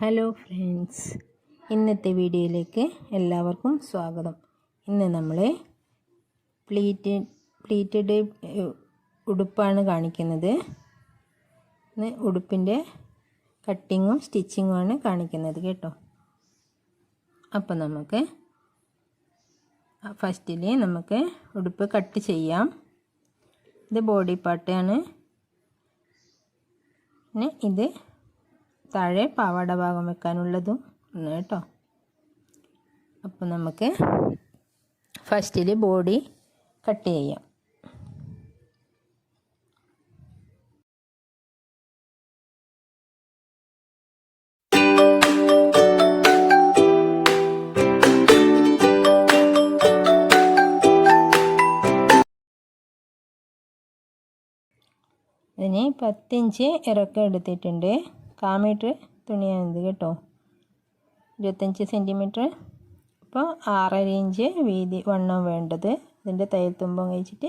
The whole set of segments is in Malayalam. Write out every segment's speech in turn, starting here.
Hello friends. ഇന്നത്തെ വീഡിയോയിലേക്ക് എല്ലാവർക്കും സ്വാഗതം. ഇന്ന് നമ്മൾ പ്ലീറ്റ് പ്ലീറ്റഡ് ഉടുപ്പാണ് കാണിക്കുന്നത്. ഇന്ന് ഉടുപ്പിന്റെ കട്ടിങ്ങും സ്റ്റിച്ചിങ്ങുമാണ് കാണിക്കുന്നത് കേട്ടോ. അപ്പോൾ നമുക്ക് ഫസ്റ്റിൽ നമുക്ക് ഉടുപ്പ് കട്ട് ചെയ്യാം. ഇത് ബോഡി പാർട്ടാണ്. ഇത് താഴെ പാവാട ഭാഗം വെക്കാനുള്ളതും ഒന്ന് കേട്ടോ. അപ്പോൾ നമുക്ക് ഫസ്റ്റിൽ ബോഡി കട്ട് ചെയ്യാം. ഇതിന് പത്തിഞ്ച് ഇറക്കം എടുത്തിട്ടുണ്ട്. കാമീറ്റർ തുണിയാണിത് കേട്ടോ. ഇരുപത്തഞ്ച് സെന്റിമീറ്റർ അപ്പോൾ ആറര ഇഞ്ച് വീതി വണ്ണം വേണ്ടത്. ഇതിന്റെ തയ്യൽ തുമ്പം കഴിച്ചിട്ട്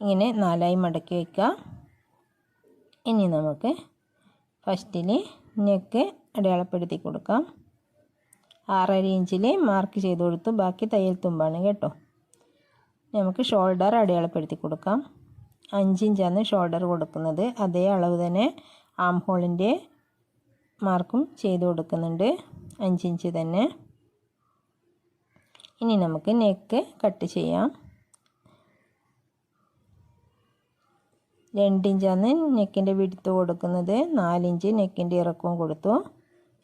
ഇങ്ങനെ നാലായി മടക്കി വയ്ക്കുക ഇനി നമുക്ക് ഫസ്റ്റിൽ നെക്ക് അടയാളപ്പെടുത്തി കൊടുക്കാം. ആറര ഇഞ്ചിൽ മാർക്ക് ചെയ്ത് കൊടുത്തു. ബാക്കി തയ്യൽ തുമ്പാണ് കേട്ടോ. നമുക്ക് ഷോൾഡർ അടയാളപ്പെടുത്തി കൊടുക്കാം. അഞ്ചിഞ്ചാണ് ഷോൾഡർ കൊടുക്കുന്നത്. അതേ അളവ് തന്നെ ആം ഹോളിന്റെ മാർക്കും ചെയ്ത് കൊടുക്കുന്നുണ്ട്. അഞ്ചിഞ്ച് തന്നെ. ഇനി നമുക്ക് നെക്ക് കട്ട് ചെയ്യാം. രണ്ടിഞ്ചാണ് നെക്കിന്റെ വിടുത്ത് കൊടുക്കുന്നത്. നാലിഞ്ച് നെക്കിന്റെ ഇറക്കവും കൊടുത്തു.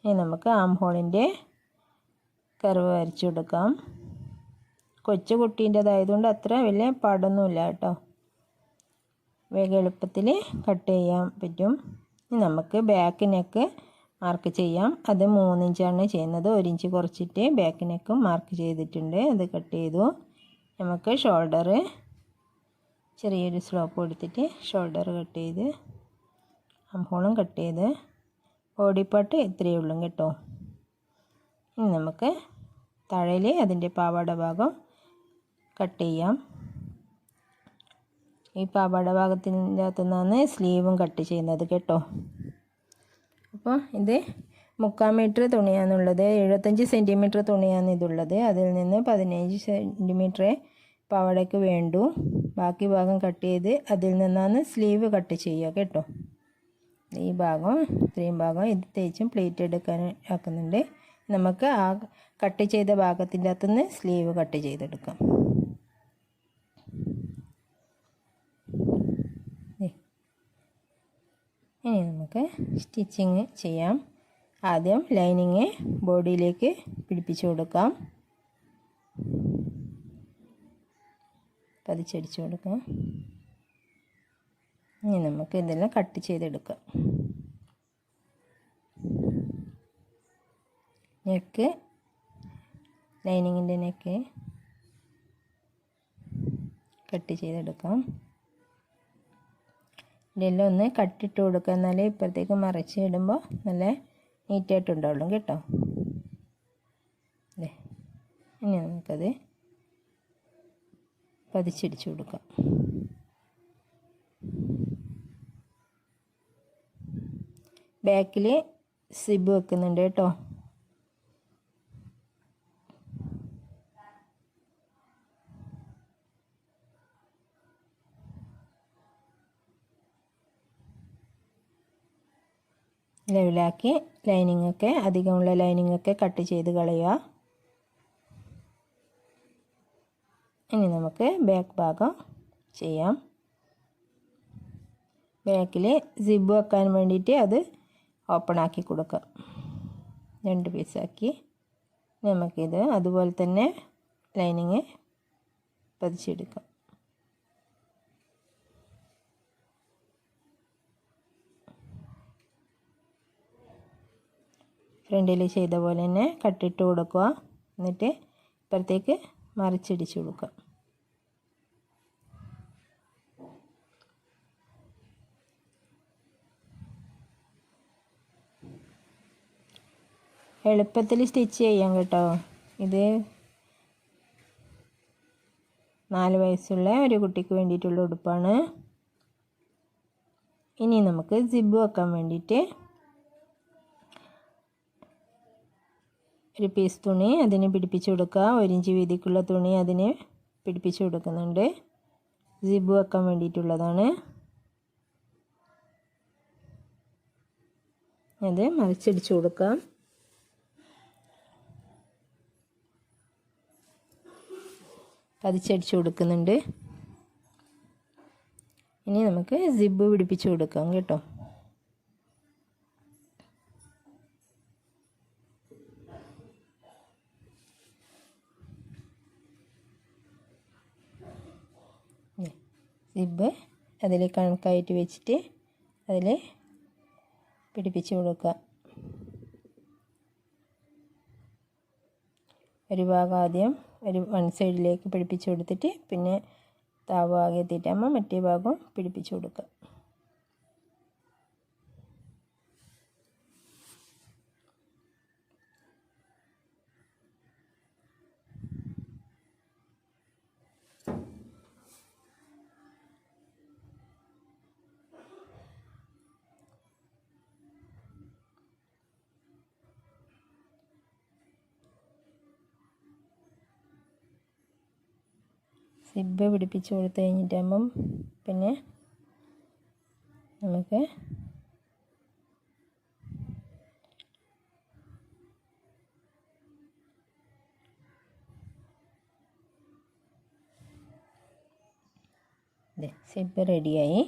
ഇനി നമുക്ക് ആം ഹോളിന്റെ കറിവ് വരച്ചു കൊടുക്കാം. കൊച്ചു കുട്ടീന്റെതായതുകൊണ്ട് അത്ര വലിയ പാടൊന്നുമില്ല കേട്ടോ. വേഗം എളുപ്പത്തിൽ കട്ട് ചെയ്യാൻ പറ്റും. നമുക്ക് ബാക്ക് നെക്ക് മാർക്ക് ചെയ്യാം. അത് മൂന്നിഞ്ചാണ് ചെയ്യുന്നത്. ഒരു ഇഞ്ച് കുറച്ചിട്ട് ബാക്ക് നെക്കും മാർക്ക് ചെയ്തിട്ടുണ്ട്. അത് കട്ട് ചെയ്തു. നമുക്ക് ഷോൾഡർ ചെറിയൊരു സ്ലോപ്പ് കൊടുത്തിട്ട് ഷോൾഡർ കട്ട് ചെയ്ത് അംഹോളും കട്ട് ചെയ്ത് ബോഡി പാർട്ട് ഇത്രയേ ഉള്ളൂ കേട്ടോ. ഇനി നമുക്ക് തഴയിൽ അതിന്റെ പാവാട ഭാഗം കട്ട് ചെയ്യാം. ഈ പാവാട ഭാഗത്തിന്റെ അകത്തു നിന്നാണ് സ്ലീവും കട്ട് ചെയ്യുന്നത് കേട്ടോ. അപ്പോൾ ഇത് മുക്കാൽ മീറ്റർ തുണിയാണുള്ളത്. എഴുപത്തഞ്ച് സെന്റിമീറ്റർ തുണിയാണ് ഇതുള്ളത്. അതിൽ നിന്ന് പതിനഞ്ച് സെന്റിമീറ്റർ പാവാടയ്ക്ക് വേണ്ടു. ബാക്കി ഭാഗം കട്ട് ചെയ്ത് അതിൽ നിന്നാണ് സ്ലീവ് കട്ട് ചെയ്യുക കേട്ടോ. ഈ ഭാഗം ഇത്രയും ഭാഗം ഇത് തേച്ചും പ്ലേറ്റ് എടുക്കാൻ ആക്കുന്നുണ്ട്. നമുക്ക് ആ കട്ട് ചെയ്ത ഭാഗത്തിന്റെ അകത്തുനിന്ന് സ്ലീവ് കട്ട് ചെയ്തെടുക്കാം. ഇനി നമുക്ക് സ്റ്റിച്ചിങ് ചെയ്യാം. ആദ്യം ലൈനിങ് ബോഡിയിലേക്ക് പിടിപ്പിച്ചു കൊടുക്കാം. പതിച്ചടിച്ചു കൊടുക്കാം. ഇനി നമുക്ക് ഇതെല്ലാം കട്ട് ചെയ്തെടുക്കാം. നെക്ക് ലൈനിങ്ങിന്റെ നെക്ക് കട്ട് ചെയ്തെടുക്കാം. ഇതെല്ലാം ഒന്ന് കട്ടിട്ട് കൊടുക്കുക. എന്നാലേ ഇപ്പുറത്തേക്ക് മറിച്ച് ഇടുമ്പോൾ നല്ല നീറ്റായിട്ടുണ്ടാവുള്ളൂ കേട്ടോ. അതെ ഇനി നമുക്കത് പതിച്ചിടിച്ചു കൊടുക്കാം. ബാക്കിൽ സിബ് വെക്കുന്നുണ്ട് കേട്ടോ. ലെവലാക്കി ലൈനിങ്ങൊക്കെ അധികമുള്ള ലൈനിങ് ഒക്കെ കട്ട് ചെയ്ത് കളയുക. ഇനി നമുക്ക് ബാക്ക് ഭാഗം ചെയ്യാം. ബാക്കിൽ സിബ് വെക്കാൻ വേണ്ടിയിട്ട് അത് ഓപ്പൺ ആക്കി കൊടുക്കാം രണ്ട് പീസാക്കി നമുക്കിത് അതുപോലെ തന്നെ ലൈനിങ് പതിച്ചെടുക്കാം. ഫ്രണ്ടിൽ ചെയ്ത പോലെ തന്നെ കട്ടിട്ട് കൊടുക്കുക. എന്നിട്ട് ഇപ്പുറത്തേക്ക് മറിച്ചിടിച്ച് കൊടുക്കുക. എളുപ്പത്തിൽ സ്റ്റിച്ച് ചെയ്യാം കേട്ടോ. ഇത് നാല് വയസ്സുള്ള ഒരു കുട്ടിക്ക് വേണ്ടിയിട്ടുള്ള ഉടുപ്പാണ്. ഇനി നമുക്ക് സിബ് വെക്കാൻ വേണ്ടിയിട്ട് ഒരു പീസ് തുണി അതിന് പിടിപ്പിച്ചു കൊടുക്കുക. ഒരു ഇഞ്ച് വീതിക്കുള്ള തുണി അതിന് പിടിപ്പിച്ചു കൊടുക്കുന്നുണ്ട്. സിബ് വെക്കാൻ വേണ്ടിയിട്ടുള്ളതാണ്. അത് മറിച്ചടിച്ച് കൊടുക്കാം പതിച്ചടിച്ച് കൊടുക്കുന്നുണ്ട്. ഇനി നമുക്ക് സിബ് പിടിപ്പിച്ചു കൊടുക്കാം കേട്ടോ. സിബ് അതിൽ കണക്കായിട്ട് വെച്ചിട്ട് അതിൽ പിടിപ്പിച്ച് കൊടുക്കുക. ഒരു ഭാഗം ആദ്യം ഒരു വൺ സൈഡിലേക്ക് പിടിപ്പിച്ച് കൊടുത്തിട്ട് പിന്നെ താവ് ആകെ എത്തിയിട്ടാകുമ്പോൾ മറ്റേ ഭാഗം പിടിപ്പിച്ച് കൊടുക്കുക. സിബ് പിടിപ്പിച്ച് കൊടുത്തു കഴിഞ്ഞിട്ടാകുമ്പം പിന്നെ നമുക്ക് സിബ് റെഡിയായി.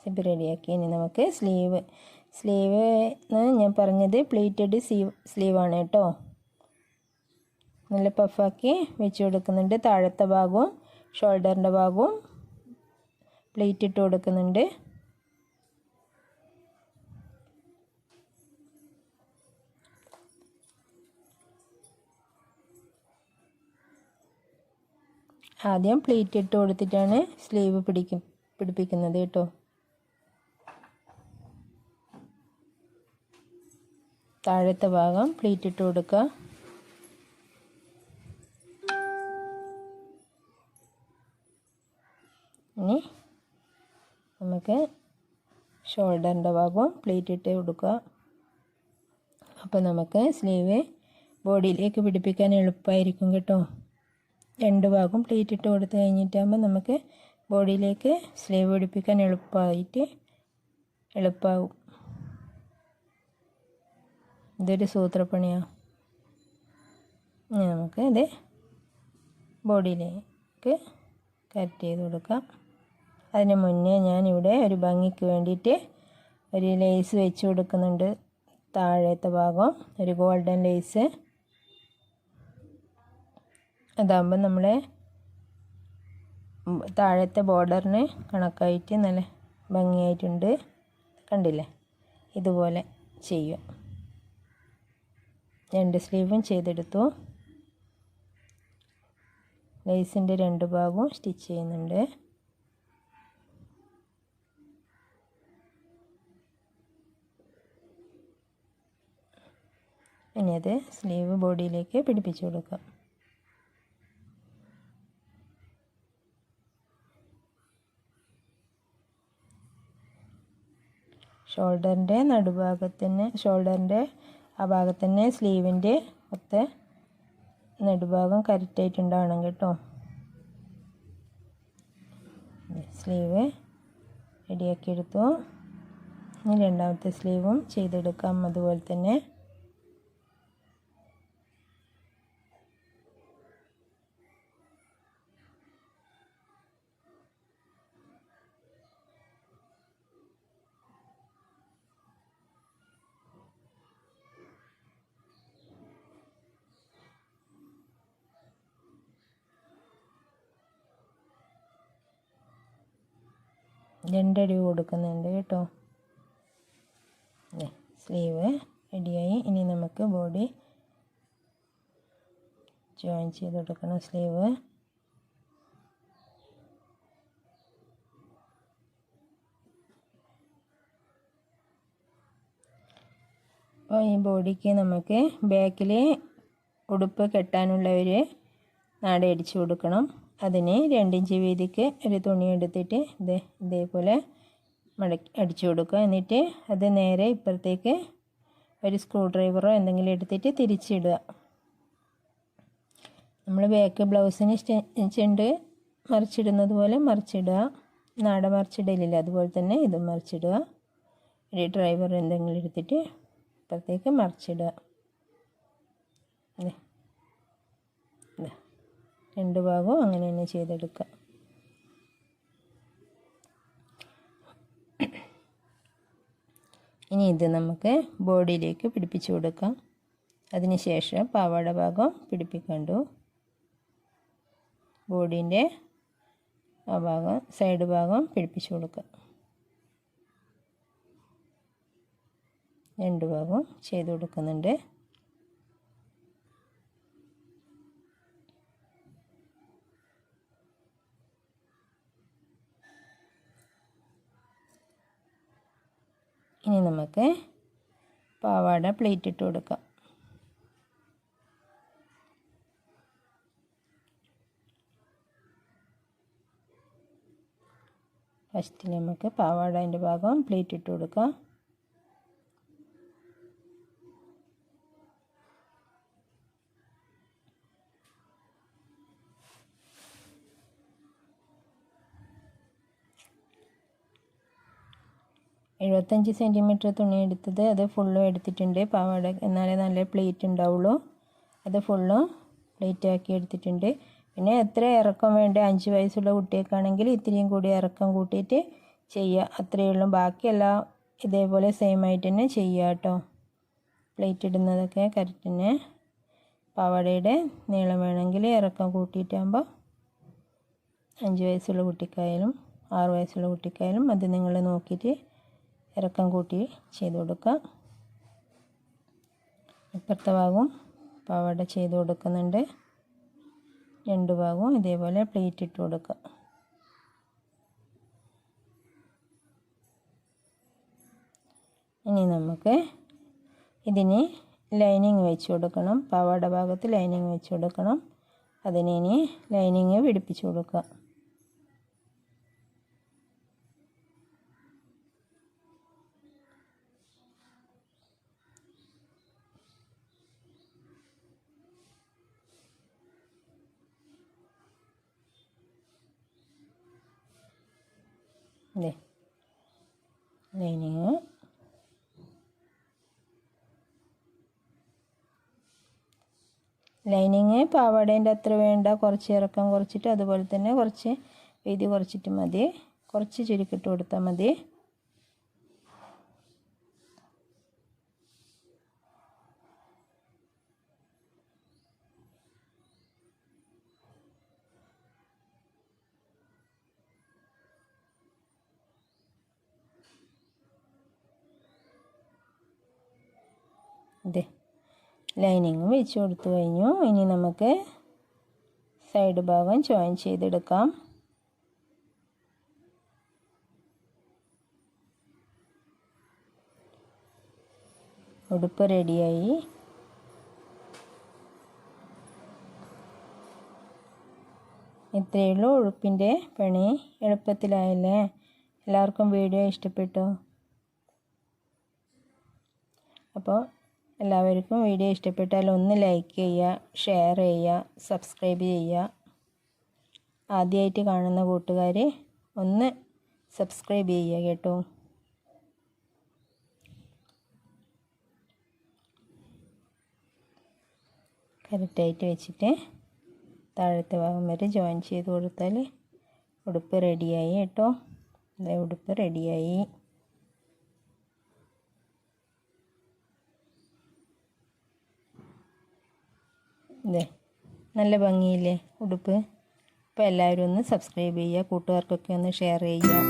സിബ് റെഡിയാക്കി. ഇനി നമുക്ക് സ്ലീവ് സ്ലീവ് ഞാൻ പറഞ്ഞത് പ്ലേറ്റഡ് സ്ലീവ് സ്ലീവാണ് കേട്ടോ. നല്ല പഫാക്കി വെച്ച് കൊടുക്കുന്നുണ്ട്. താഴത്തെ ഭാഗവും ഷോൾഡറിന്റെ ഭാഗവും പ്ലേറ്റ് ഇട്ട് കൊടുക്കുന്നുണ്ട്. ആദ്യം പ്ലേറ്റ് ഇട്ട് കൊടുത്തിട്ടാണ് സ്ലീവ് പിടിക്കും പിടിപ്പിക്കുന്നത് കേട്ടോ. താഴത്തെ ഭാഗം പ്ലേറ്റ് ഇട്ട് കൊടുക്കുക. ഷോൾഡറിന്റെ ഭാഗവും പ്ലേറ്റ് ഇട്ട് കൊടുക്കുക അപ്പോൾ നമുക്ക് സ്ലീവ് ബോഡിയിലേക്ക് പിടിപ്പിക്കാൻ എളുപ്പമായിരിക്കും കേട്ടോ. രണ്ട് ഭാഗം പ്ലേറ്റ് ഇട്ട് കൊടുത്ത് കഴിഞ്ഞിട്ടാകുമ്പോൾ നമുക്ക് ബോഡിയിലേക്ക് സ്ലീവ് പിടിപ്പിക്കാൻ എളുപ്പമായിട്ട് എളുപ്പമാവും ഇതൊരു സൂത്രപ്പണിയാണ് നമുക്ക് ഇത് ബോഡിയിലേക്ക് കറക്റ്റ് ചെയ്ത് കൊടുക്കാം. അതിന് മുന്നേ ഞാനിവിടെ ഒരു ഭംഗിക്ക് വേണ്ടിയിട്ട് ഒരു ലേസ് വെച്ച് കൊടുക്കുന്നുണ്ട്. താഴത്തെ ഭാഗം ഒരു ഗോൾഡൻ ലേസ്. അതാകുമ്പോൾ നമ്മളെ താഴത്തെ ബോർഡറിന് കണക്കായിട്ട് നല്ല ഭംഗിയായിട്ടുണ്ട്. കണ്ടില്ലേ? ഇതുപോലെ ചെയ്യും രണ്ട് സ്ലീവും ചെയ്തെടുത്തു. ലേസിന്റെ രണ്ട് ഭാഗവും സ്റ്റിച്ച് ചെയ്യുന്നുണ്ട്. ഇനി അത് സ്ലീവ് ബോഡിയിലേക്ക് പിടിപ്പിച്ചു കൊടുക്കാം. ഷോൾഡറിന്റെ നടുഭാഗത്തിന് ഷോൾഡറിന്റെ ആ ഭാഗത്തിന് സ്ലീവിന്റെ ഒത്ത നടുഭാഗം കറക്റ്റായിട്ടുണ്ടാവണം കേട്ടോ. സ്ലീവ് റെഡിയാക്കിയെടുത്തു. രണ്ടാമത്തെ സ്ലീവും ചെയ്തെടുക്കാം. അതുപോലെ തന്നെ രണ്ടടി കൊടുക്കുന്നുണ്ട് കേട്ടോ. സ്ലീവ് റെഡിയായി ഇനി നമുക്ക് ബോഡി ജോയിൻ ചെയ്ത് കൊടുക്കണം സ്ലീവ് അപ്പോൾ ഈ ബോഡിക്ക് നമുക്ക് ബാക്കിൽ ഉടുപ്പ് കെട്ടാനുള്ള ഒരു നാടയടിച്ച് കൊടുക്കണം. അതിന് രണ്ടിഞ്ച് വീതിക്ക് ഒരു തുണി എടുത്തിട്ട് ഇത് ഇതേപോലെ മടക്കി അടിച്ചു കൊടുക്കുക. എന്നിട്ട് അത് നേരെ ഇപ്പുറത്തേക്ക് ഒരു സ്ക്രൂ ഡ്രൈവറോ എന്തെങ്കിലും എടുത്തിട്ട് തിരിച്ചിടുക. നമ്മൾ ബാക്ക് ബ്ലൗസിന് ചെണ്ട് മറിച്ചിടുന്നത് പോലെ മറിച്ചിടുക. നാട മറിച്ചിടലില്ല അതുപോലെ തന്നെ ഇതും മറിച്ചിടുക. ഒരു ഡ്രൈവർ എന്തെങ്കിലും എടുത്തിട്ട് ഇപ്പുറത്തേക്ക് മറിച്ചിടുക. രണ്ട് ഭാഗവും അങ്ങനെ തന്നെ ചെയ്തെടുക്കുക. ഇനി ഇത് നമുക്ക് ബോഡിയിലേക്ക് പിടിപ്പിച്ചു കൊടുക്കാം. അതിനുശേഷം പാവാട ഭാഗം പിടിപ്പിക്കണ്ടു. ബോഡീന്റെ ആ ഭാഗം സൈഡ് ഭാഗം പിടിപ്പിച്ചു കൊടുക്കുക. രണ്ട് ഭാഗവും ചെയ്ത് കൊടുക്കുന്നുണ്ട്. ഇനി നമുക്ക് പാവാട പ്ലേറ്റ് ഇട്ട് കൊടുക്കാം. ഫസ്റ്റ് നമുക്ക് പാവാടേന്റെ ഭാഗം പ്ലേറ്റ് ഇട്ട് കൊടുക്കാം. എഴുപത്തഞ്ച് സെന്റിമീറ്റർ തുണി എടുത്തത് അത് ഫുള്ളും എടുത്തിട്ടുണ്ട്. പാവാട എന്നാലേ നല്ല പ്ലേറ്റ് ഉണ്ടാവുള്ളൂ. അത് ഫുള്ളും പ്ലേറ്റ് ആക്കി എടുത്തിട്ടുണ്ട്. പിന്നെ എത്ര ഇറക്കം വേണ്ട അഞ്ച് വയസ്സുള്ള കുട്ടിയൊക്കെയാണെങ്കിൽ ഇത്രയും കൂടി ഇറക്കം കൂട്ടിയിട്ട് ചെയ്യുക അത്രയേ ഉള്ളൂ. ബാക്കിയെല്ലാം ഇതേപോലെ സെയിം ആയിട്ട് തന്നെ ചെയ്യുക കേട്ടോ പ്ലേറ്റ് ഇടുന്നതൊക്കെ കറക്റ്റ് തന്നെ. പാവാടയുടെ നീളം വേണമെങ്കിൽ ഇറക്കം കൂട്ടിയിട്ടാകുമ്പോൾ അഞ്ച് വയസ്സുള്ള കുട്ടിക്കായാലും ആറ് വയസ്സുള്ള കുട്ടിക്കായാലും അത് നിങ്ങൾ നോക്കിയിട്ട് ഇറക്കം കൂട്ടി ചെയ്ത് കൊടുക്കുക. ഇപ്പുറത്തെ ഭാഗവും പാവാട ചെയ്ത് കൊടുക്കുന്നുണ്ട്. രണ്ട് ഭാഗവും ഇതേപോലെ പ്ലേറ്റ് ഇട്ട് കൊടുക്കുക. ഇനി നമുക്ക് ഇതിന് ലൈനിങ് വെച്ച് കൊടുക്കണം. പാവാട ഭാഗത്ത് ലൈനിങ് വെച്ച് കൊടുക്കണം. അതിനെ ലൈനിങ് പിടിപ്പിച്ച് കൊടുക്കുക ഇതേ ലൈനിങ് ലൈനിങ് പാവാടേന്റെ അത്ര വേണ്ട. കുറച്ച് ഇറക്കം കുറച്ചിട്ട് അതുപോലെ തന്നെ കുറച്ച് വീതി കുറച്ചിട്ട് മതി. കുറച്ച് ചുരുക്കിട്ട് കൊടുത്താൽ മതി. ഇതേ ലൈനിങ് വെച്ച് കൊടുത്തു കഴിഞ്ഞു. ഇനി നമുക്ക് സൈഡ് ഭാഗം ജോയിൻ ചെയ്തെടുക്കാം. ഉടുപ്പ് റെഡിയായി ഇത്രയേ ഉള്ളൂ ഉടുപ്പിന്റെ പണി. എളുപ്പത്തിലായല്ലേ? എല്ലാവർക്കും വീഡിയോ ഇഷ്ടപ്പെട്ടു? അപ്പോൾ എല്ലാവർക്കും വീഡിയോ ഇഷ്ടപ്പെട്ടാൽ ഒന്ന് ലൈക്ക് ചെയ്യുക ഷെയർ ചെയ്യുക സബ്സ്ക്രൈബ് ചെയ്യുക. ആദ്യമായിട്ട് കാണുന്ന കൂട്ടുകാർ ഒന്ന് സബ്സ്ക്രൈബ് ചെയ്യുക കേട്ടോ. കറക്റ്റായിട്ട് വെച്ചിട്ട് താഴത്തെ ഭാഗം വരെ ജോയിൻ ചെയ്ത് കൊടുത്താൽ ഉടുപ്പ് റെഡിയായി കേട്ടോ. ഉടുപ്പ് റെഡിയായി ഇതേ നല്ല ഭംഗിയില്ലേ ഉടുപ്പ്? അപ്പോൾ എല്ലാവരും ഒന്ന് സബ്സ്ക്രൈബ് ചെയ്യുക കൂട്ടുകാർക്കൊക്കെ ഒന്ന് ഷെയർ ചെയ്യുക.